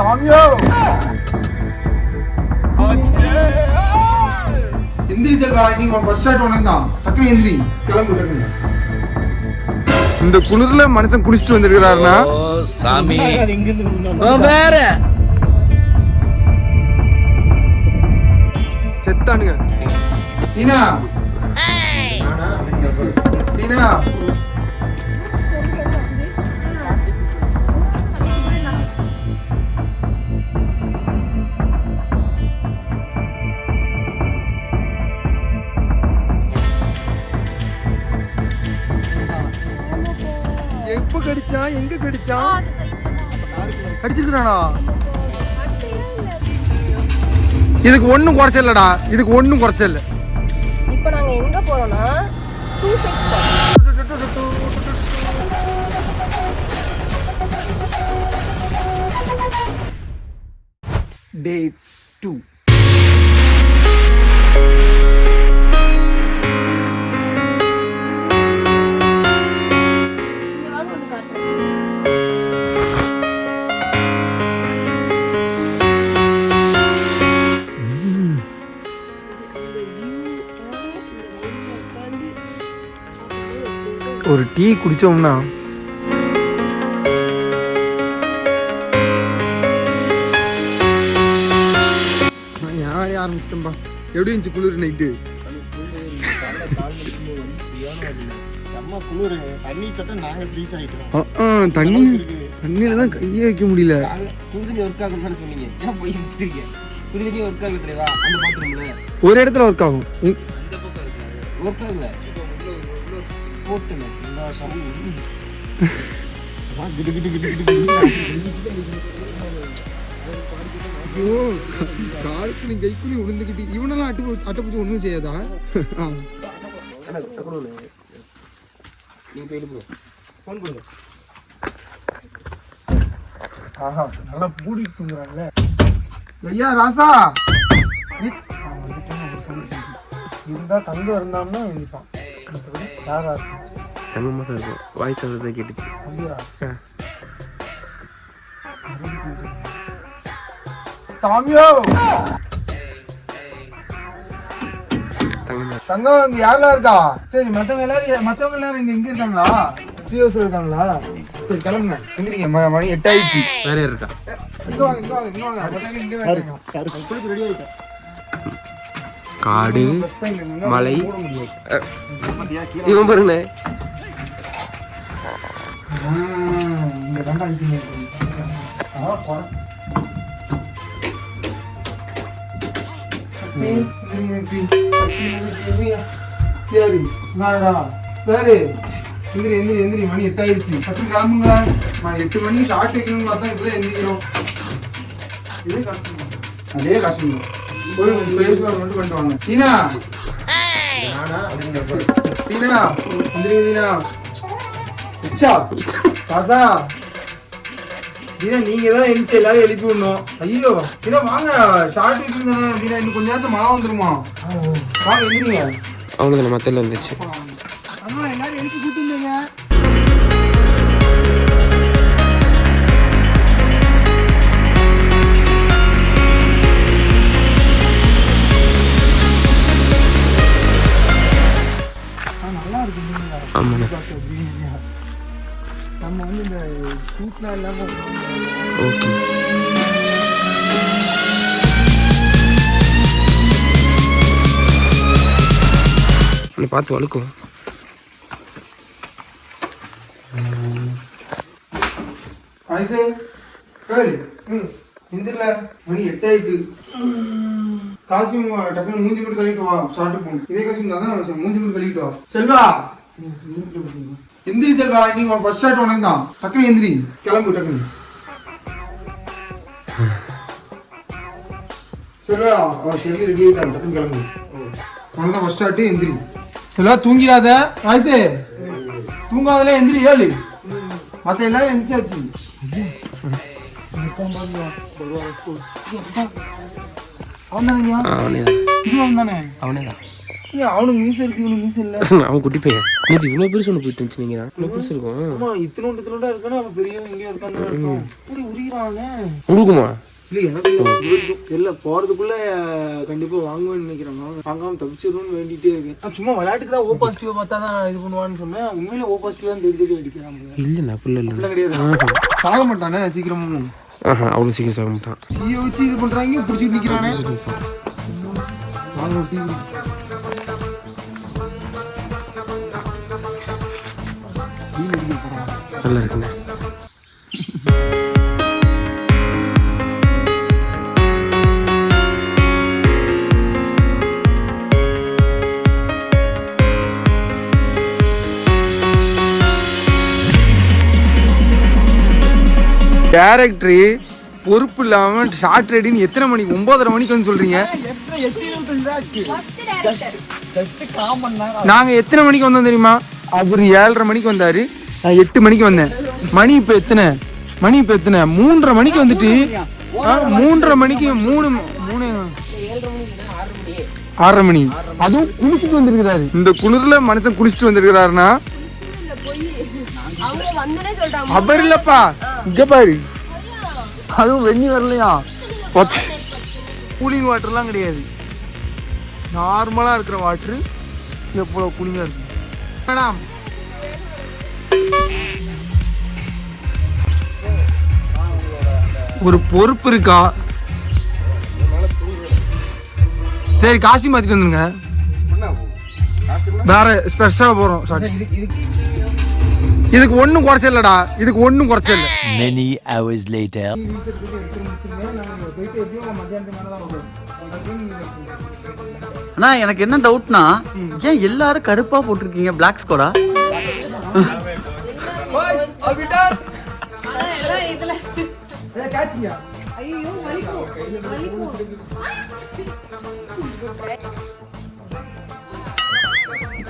சாமியோ. எந்திரி செல்வா நீங்க first shot உனக்கு தான் டக்குனு எந்திரி. கிளம்பு டக்குனு இந்த குளிர்ல மனுஷன் குளிச்சுட்டு வந்திருக்கிறாருன்னா? ஓ சாமி. வேற செத்தானுங்க. டீனா டீனா எப்ப கடிச்சான் எங்க கடிச்சான் கடிச்சிருக்கானா இதுக்கு ஒண்ணும் குறைச்சல் இல்லடா. இதுக்கு ஒண்ணும் குறைச்சல் இல்ல. இப்போ நாங்க எங்க போறோம்னா சூசைட் டே டூ ஒரு டீ குடிச்சோம்னா யாரே ஆரம்பிச்சிட்டோம்பா எப்படி இருந்துச்சு குளிர் நைட்டு செம்ம குளிர். தண்ணி தொட்ட நாங்க ஃப்ரீஸ் ஆயிட்டோம். தண்ணி தண்ணியில தான் கையே வைக்க முடியல. ஒரு இடத்துல ஒர்க் ஆகும். ஒர்க் ஆகல. போட்டுங்க இந்த சம் கிடு கிடு கிடு கிடு ஐயோ கால்குனி கைக்குனி உளுந்துக்கிட்டு இவனெல்லாம் அட்டு அட்டைப்பூச்சி ஒன்றும் செய்யாதா ஆ. நீங்க போய் ஃபோன் ஆஹா நல்லா தூங்குறான்ல ஐயா ராசா நீ- அவன் வந்துட்டான், ஒரு sound கேக்குது. இருந்தா தங்கம் இருந்தான்னா எழுதிப்பான் யாரா தங்கமாக தான் இருக்கும் வாய்ஸ் வந்து கேட்டுச்சு சாமியோ! தங்கமா தங்கம் இங்க யாரெல்லாம் இருக்கா? சரி மத்தவங்க எல்லாரும் மத்தவங்க எல்லாரும் இங்க எங்க இருக்காங்களா? சிஓஸ் இருக்காங்களா? சரி கிளம்புங்க. எந்திரிங்க. ம- மணி எட்டு ஆயிடுச்சு வேற இருக்கா? இங்க வாங்க இங்க வாங்க இங்க வாங்க. மத்தவங்க இங்க தான் இருக்காங்க. யாருக்கு குளிச்சு ரெடி ஆயிட்டேன் காடு மலை. இவன் பாருங்க சக்தி, எந்திரிங்க. யாரு? நானா? யாரு? எந்திரி எந்திரி எந்திரி மணி எட்டு ஆயிடுச்சு சக்தி கிளம்புங்க மணி எட்டு மணி ஷார்ட் வைக்கணும்னு பார்த்தா இப்பதான் எந்திரிக்கிறோம் அதே காஸ்டியூம் போய் வாஷ் மட்டும் பண்ணிட்டு வாங்க சீனா சீனா எந்திரிங்க தீனா இச்சா காசா தீனா நீங்க தான் எழுச்சி எல்லாரும் எழுப்பி விடணும். ஐயோ தீனா வாங்க. ஷார்ட் வைக்கிறது தானே இன்னும் கொஞ்ச நேரத்துல மழை வந்துருமா? வாங்க எந்திரிங்க. அவங்க தானே மத்தியில் வந்துச்சு அண்ணா எல்லாரும் எழுப்பி கூட்டு இருந்தீங்க ஆமாண்ணே. நம்ம வந்து இந்த கூட்லாம் இல்லாம ஓகே. பார்த்து வழுக்கும். இந்திரில மணி எட்டாயிட்டு. காஸ்டியூம் டக்குனு மூஞ்சி மட்டும் கழுவிட்டு வா. ஷார்ட் போகணும் இதே காஸ்டியூம் தான் தான் மூஞ்சி மட்டும் கழுவிட்டு வா. செல்வா. எந்திரி செல்வா நீங்க ஃபர்ஸ்ட் ஷாட் உனக்கு தான் டக்குனு எந்திரி கிளம்பு டக்குனு. செல்வா அவன் ஷெடி ரெடி ஆயிட்டான் டக்குனு கிளம்பு. உனக்கு தான் ஃபர்ஸ்ட் ஷாட்டு எந்திரி செல்வா தூங்கிடாத. ஆயிசே தூங்காதல எந்திரி ஏழு. மற்ற எல்லாரும் எந்திரிச்சாச்சு அவன் தான். அவன் தானே அவனே தான். ஏன் அவனுக்கு மீசை இருக்கு இவனுக்கு மீசை இல்ல? அவன் குட்டி பையன். நேற்று இவ்வளோ பெருசு ஒன்று போயிட்டு இருந்துச்சு நீங்கள் இவ்வளோ பெருசு இருக்கும் ஆமா இத்தனோண்டு இத்தனோண்டா இருக்கானே அவன் பெரியவன் எங்கேயோ இருக்கான்னு இப்படி உரிகிறானே. உங்களுக்குமா இல்ல எனக்கு இல்ல. தெரியல போறதுக்குள்ள கண்டிப்பா வாங்குவேன்னு நினைக்கிறாங்க வாங்காம தப்பிச்சிடும்னு வேண்டிட்டே இருக்கேன். நான் சும்மா விளையாட்டுக்கு தான் ஓ பாசிட்டிவ் பார்த்தா தான் இது பண்ணுவான்னு சொன்னேன். உண்மையிலே ஓ பாசிட்டிவ் தான் தேடி தேடி அப்படிலாம் இல்லை அப்படிலாம் கிடையாது. சாக மாட்டானே சீக்கிரமும் ஆஹா அவ்வளோ சீக்கிரம் சாக மாட்டான். டீயை வச்சு இது வாங்க டீ டீ போறான் நல்லா இருக்குண்ணே டேரக்டரு பொறுப்பு இல்லாம ஷார்ட் ரெடின்னு எத்தனை மணிக்கு ஒன்பதரை மணிக்கு வந்து சொல்றீங்க? நாங்க எத்தனை மணிக்கு வந்தோம் தெரியுமா? அவர் ஏழரை மணிக்கு வந்தாரு. நான் எட்டு மணிக்கு வந்தேன். மணி இப்போ எத்தனை? மணி இப்போ எத்தனை? மூன்றரை மணிக்கு வந்துட்டு மூன்றரை மணிக்கு மூணு மூணு ஆறரை மணி. அதுவும் குளிச்சுட்டு வந்திருக்கிறாரு. இந்த குளிர்ல மனுஷன் குளிச்சுட்டு வந்திருக்கிறாருன்னா? அவர் இல்லப்பா. இங்க பாரு. அதுவும் வெண்ணி வரலையா? கூலிங் வாட்டர்லாம் கிடையாது. நார்மலா இருக்கிற வாட்டர் எவ்வளவு கூலிங்கா இருக்கு. மேடம் ஒரு பொறுப்பு இருக்கா? சரி காஸ்டியூம் மாத்திட்டு வந்துருங்க. வேற ஸ்பெஷலா போறோம். சாரி இதுக்கு ஒண்ணும் குறைச்சல் இல்லடா இதுக்கு ஒண்ணும் குறைச்சல் இல்ல Many hours later. அண்ணா எனக்கு என்ன டவுட்னா ஏன் எல்லாரும் கருப்பா போட்டிருக்கீங்க? பிளாக் ஸ்கோடா ஐயோ வலிக்கும் வலிக்கும்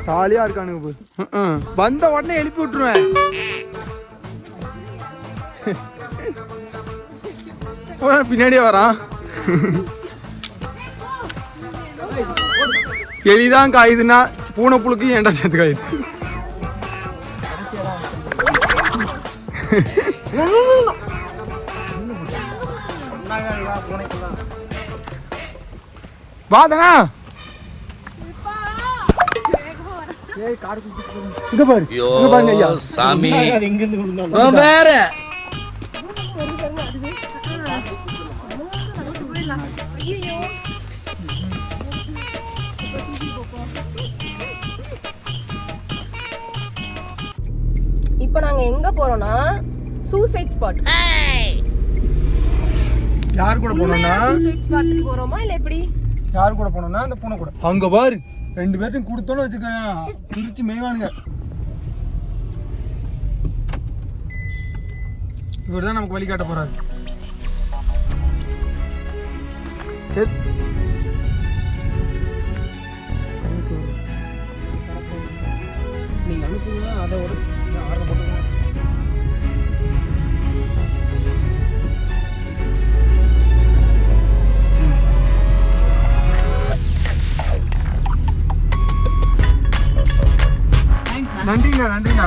ஜாலியா இருக்கானுங்க போய். வந்த உடனே எழுப்பி விட்டுருவேன். பின்னாடியே வரான் எலிதான் காயுதுன்னா பூனை புழுக்கு ஏன்டா சேர்த்து காயுது? வாதனா? இங்க பாரு. ஐயோ இங்க பாருங்க ஐயா. சாமி. எங்கிருந்து விழுந்தாலும் அவன் வேற. ஐயோ இப்போ நாங்க எங்க போறோம்னா சூசைட் ஸ்பாட் யார் கூட போனோம்னா? சூசைட் ஸ்பாட்டுக்கு போறோமா? இல்ல எப்படி? யார் கூட போனோம்னா அந்த பூனை கூட. அங்க பாரு ரெண்டு பேர்ட்டும் கொடுத்தோன்னு வச்சுக்கோங்க பிரிச்சு மேய்வானுங்க இவர் தான் நமக்கு வழிகாட்ட போறாரு. சரி நன்றிண்ணா நன்றிண்ணா.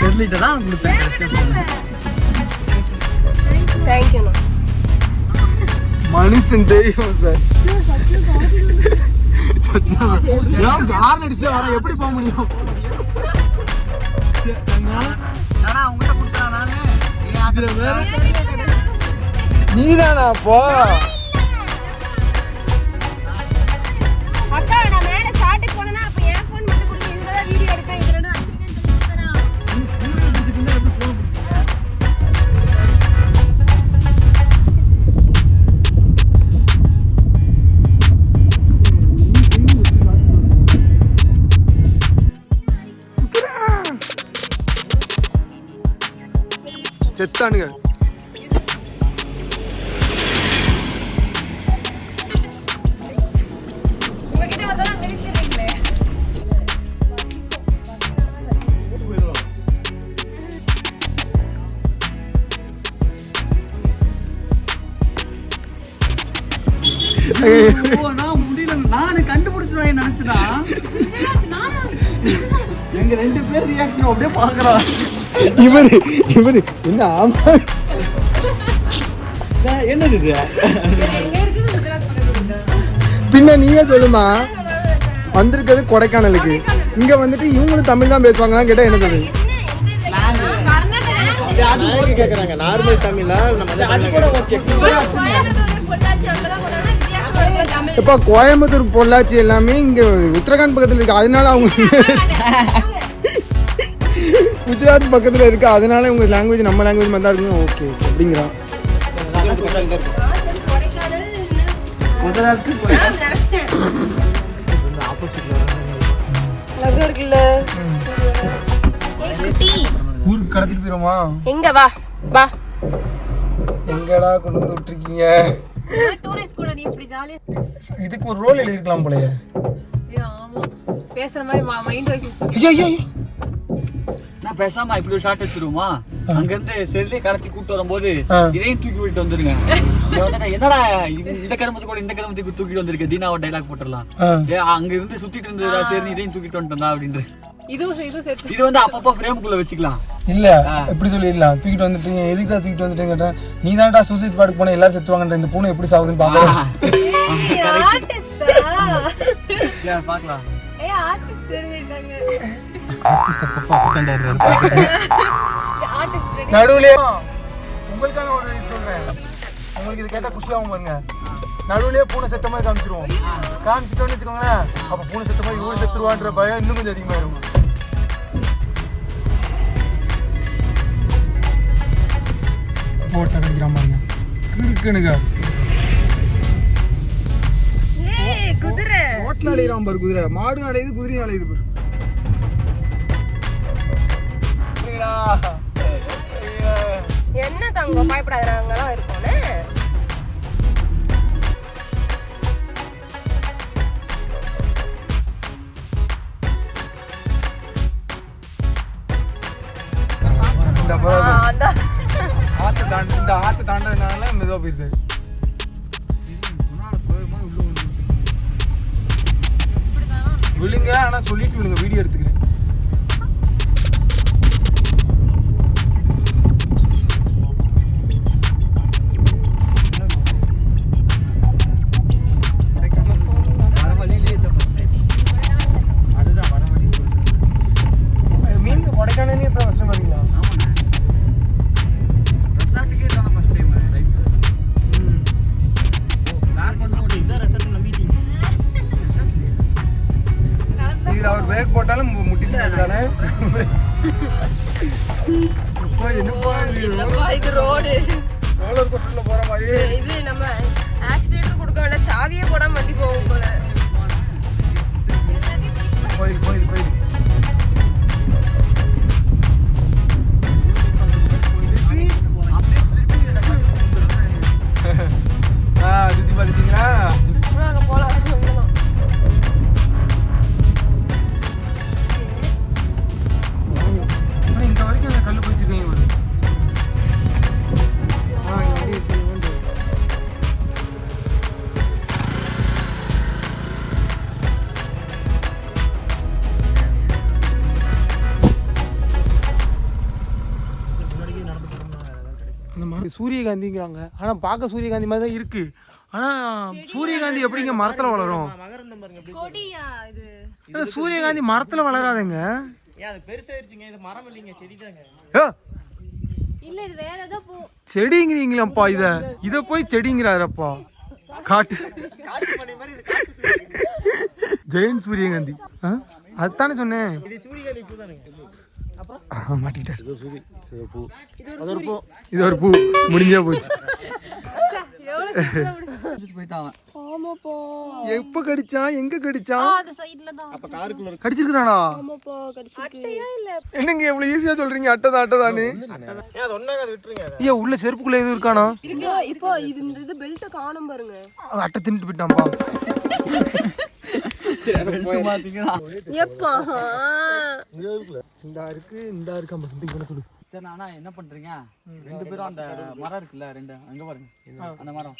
தெரியலிட்டு தான் கொடுத்தேன் தேங்க்யூண்ணா மனுஷன் தெரியும் சார். ஏன் கார் அடிச்சு வர எப்படி போக முடியும்? சரி, அண்ணா, செத்தானுங்க. உங்ககிட்ட வந்தா மிதிச்சிடுறீங்களே? ஐயோ, நான் முடியல நான் கண்டுபிடிச்சிருவேன் நினைச்சதா எங்க ரெண்டு பேர் ரியாக்ஷன் அப்படியே பாக்குறோம் இவரு இவரு என்ன ஆமா என்னது இது. பின்ன நீயே சொல்லுமா வந்திருக்கிறது கொடைக்கானலுக்கு இங்க வந்துட்டு இவங்களும் தமிழ் தான் பேசுவாங்களான்னு கேட்டா? கர்நாடகா. நாளைக்கு கேட்குறாங்க நார்மல் தமிழா நம்ம அது கூட ஓகே கோயம்புத்தூர், பொள்ளாச்சி அங்கெல்லாம் போனோம்னா வித்தியாசமா இருக்கும் தமிழ். இப்ப கோயம்புத்தூர் பொள்ளாச்சி எல்லாமே இங்க உத்தரகாண்ட் பக்கத்துல இருக்கு அதனால அவங்க குஜராத் பக்கத்துல இருக்கு அதனால உங்க லாங்குவேஜ் நம்ம லாங்குவேஜ் தான் இருக்கும். ஓகே அப்படிங்கிறான். ஊருக்கு கடத்திட்டு போயிருமா எங்க வா வா. எங்கடா கொண்டு வந்து விட்டுருக்கீங்க? டூரிஸ்ட் கூட நீ இப்படி ஜாலியா இதுக்கு ஒரு ரோல் எழுதிருக்கலாம் போலயே. ஆமா. பேசுற மாதிரி மைண்ட் வச்சு ஐயோ பேசாம இப்படி ஒரு ஷார்ட் வச்சிருவோமா அங்க இருந்து செல்லே கடத்தி கூட்டு வரும்போது. இதையும் தூக்கி விட்டு வந்துருங்க. என்னடா இது- இந்த கருமத்தை கூட இந்த கருமத்துக்கு தூக்கிட்டு வந்திருக்க? தீனாவை டைலாக் போட்டுடலாம். அங்க இருந்து சுத்திட்டு இருந்ததா சரி நீ இதையும் தூக்கிட்டு வந்துட்டா அப்படின்ற. சேர்த்து இது வந்து அப்பப்போ ஃப்ரேமுக்குள்ள வச்சுக்கலாம். இல்ல எப்படி சொல்லிடலாம்? தூக்கிட்டு வந்துட்டீங்க எதுக்குடா தூக்கிட்டு வந்துட்டேன்னு கேட்டேன் நீ தான்டா சூசைட் பாட்டுக்கு போன எல்லாரும் செத்துவாங்கன்ற இந்த பூனை எப்படி சாகுதுன்னு பாக்கலாம் ஆர்டிஸ்டா நடுவுலயே. உங்களுக்கான ஒரு சொல்றேன். உங்களுக்கு இது கேட்டா குஷியாகவும் பாருங்க. நடுவுலயே பூனை செத்த மாதிரி காமிச்சிருவோம். காமிச்சிட்டோம்னு வச்சுக்கோங்களேன் அப்ப பூனை செத்த மாதிரி இவ்வளவு செத்துருவான்ற பயம் இன்னும் கொஞ்சம் அதிகமாயிரும் போட்டு கடிக்கிறான் பாருங்க இருக்குனுங்க குதிரை அலையிறான் பாரு குதிரை. மாடு அலையுது குதிரையும் அலையுது பாரு. என்னப்பா இது? ரோடு roller coaster போற மாதிரி இது நம்ம ஆக்சிடென்ட் கொடுக்க வேண்டாம் சாவியே போடாம வண்டி போகும் போல கோயில் கோயில் கோயில் ஆ சுத்தி பார்த்துட்டீங்களா சூரியகாந்திங்கிறாங்க. ஆனா பார்க்க சூரியகாந்தி மாதிரி தான் இருக்கு. ஆனா சூரியகாந்தி எப்படிங்க மரத்துல வளரும்? சூரியகாந்தி மரத்துல வளராதுங்க. ஏன் அது பெருசாயிருச்சுங்க. இது மரம் இல்லைங்க செடி தாங்க. ஏ, இல்ல இது வேற ஏதோ பூ. செடிங்கிறீங்களாப்பா இத? இத போய் செடிங்கிறாரப்பா. காட்டு. ஜெயன் சூரியகாந்தி? அதுதானே சொன்னேன். இது பூ. இது ஒரு சூரி இது ஒரு பூ முடிஞ்சே போச்சு எப்ப கடிச்சான் எங்க கடிச்சான் அந்த சைடுல தான் அப்ப காருக்குள்ள கடிச்சிருக்கானா என்னங்க எவ்வளவு ஈஸியா சொல்றீங்க அட்டதா அட்டதான்னு ஏன் அது அது அதை. உள்ள செருப்புக்குள்ள எதுவும் இருக்கானா இருக்கு இப்போ இது இந்த இது பெல்ட்ட காணும் பாருங்க அது அட்டை தின்னுட்டு போயிட்டான்பா எப்பா இந்த இருக்கு இந்த இருக்கா மட்டும் இவனை சொல்லு சரி ஆனா என்ன பண்றீங்க? ரெண்டு பேரும் அந்த மரம் இருக்குல்ல ரெண்டு. அங்க பாருங்க. அந்த மரம்.